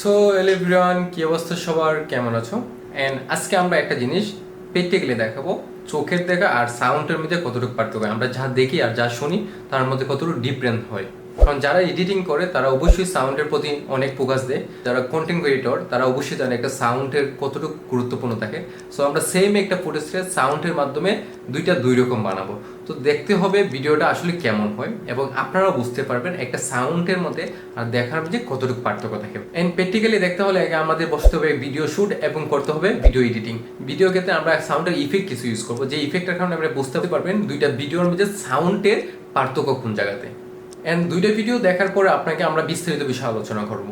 So এলিভ্রিয়ান কি অবস্থা সবার? কেমন আছো? অ্যান্ড আজকে আমরা একটা জিনিস পেটে গেলে দেখাবো। চোখের দেখা আর সাউন্ডের মধ্যে কতটুকু পার্থক্য আমরা যা দেখি আর যা শুনি, তার মধ্যে কতটুকু ডিফারেন্ট হয়। কারণ যারা এডিটিং করে, তারা অবশ্যই সাউন্ডের প্রতি অনেক ফোকাস দেয়। যারা কন্টেন্ট ক্রিয়েটর তারা অবশ্যই জানে একটা সাউন্ডের কতটুকু গুরুত্বপূর্ণ থাকে। সো আমরা সেম একটা ফুটেজকে সাউন্ডের মাধ্যমে দুইটা দুই রকম বানাবো। তো দেখতে হবে ভিডিওটা আসলে কেমন হয় এবং আপনারাও বুঝতে পারবেন একটা সাউন্ডের মধ্যে আর দেখার মধ্যে কতটুকু পার্থক্য থাকে। এন্ড প্র্যাকটিক্যালি দেখতে হলে আগে আমাদের বসতে হবে ভিডিও শুট এবং করতে হবে ভিডিও এডিটিং ভিডিও ক্ষেত্রে আমরা সাউন্ডের ইফেক্ট কিছু ইউজ করব। যে ইফেক্টের কারণে আমরা বুঝতে পারবেন দুইটা ভিডিওর মধ্যে সাউন্ডের পার্থক্য কোন জায়গাতে। এন্ড দুইটা ভিডিও দেখার পরে আপনাকে আমরা বিস্তারিত বিষয়ে আলোচনা করব।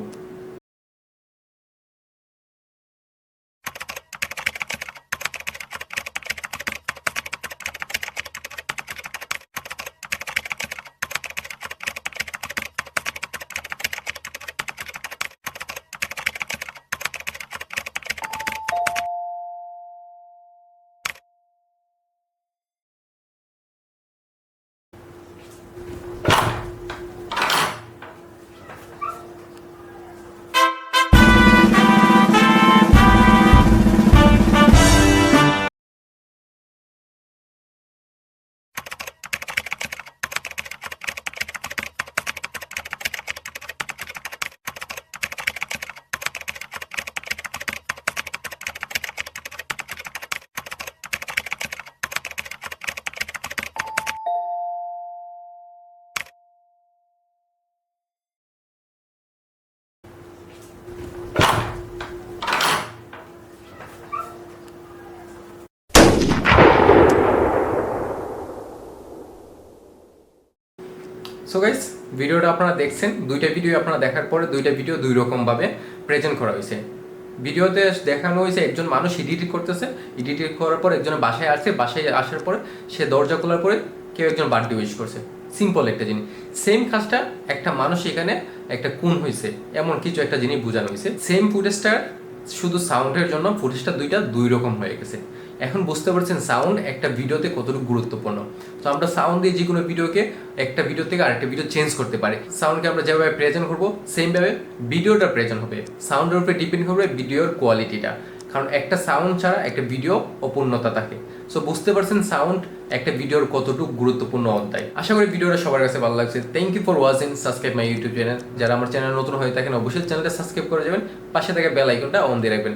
সো গাইস ভিডিওটা আপনারা দেখছেন, দুইটা ভিডিও আপনারা দেখার পরে দুইটা ভিডিও দুই রকম ভাবে প্রেজেন্ট করা হয়েছে। ভিডিওতে দেখানো হয়েছে একজন মানুষ এডিট করতেছে এডিট করার পর একজন বাসায় আসছে, বাসায় আসার পরে সে দরজা খোলার পরে কেউ একজন বার্থডে উইশ করছে। সিম্পল একটা জিনিস। সেম কাজটা একটা মানুষ এখানে একটা কোন হয়েছে, এমন কিছু একটা জিনিস বোঝানো হয়েছে। সেম ফুটেজটা শুধু সাউন্ডের জন্য ফুটেজটা দুইটা দুই রকম হয়ে গেছে। এখন বুঝতে পারছেন সাউন্ড একটা ভিডিওতে কতটুকু গুরুত্বপূর্ণ। তো আমরা সাউন্ড দিয়ে যে কোনো ভিডিওকে একটা ভিডিও থেকে আরেকটা ভিডিও চেঞ্জ করতে পারি। সাউন্ডকে আমরা যেভাবে প্রেজেন্ট করব সেমভাবে ভিডিওটা প্রেজেন্ট হবে। সাউন্ডের উপরে ডিপেন্ড করবে ভিডিওর কোয়ালিটিটা কারণ একটা সাউন্ড ছাড়া একটা ভিডিও অপূর্ণতা থাকে। সো বুঝতে পারছেন সাউন্ড একটা ভিডিওর কতটুকু গুরুত্বপূর্ণ অধ্যায়। আশা করি ভিডিওটা সবার কাছে ভালো লাগছে। Thank you for watching subscribe my YouTube channel যারা আমার চ্যানেল নতুন হয়ে থাকেন, অবশ্যই চ্যানেলটা সাবস্ক্রাইব করে যাবেন। পাশে থেকে বেল আইকনটা অন দিয়ে রাখবেন।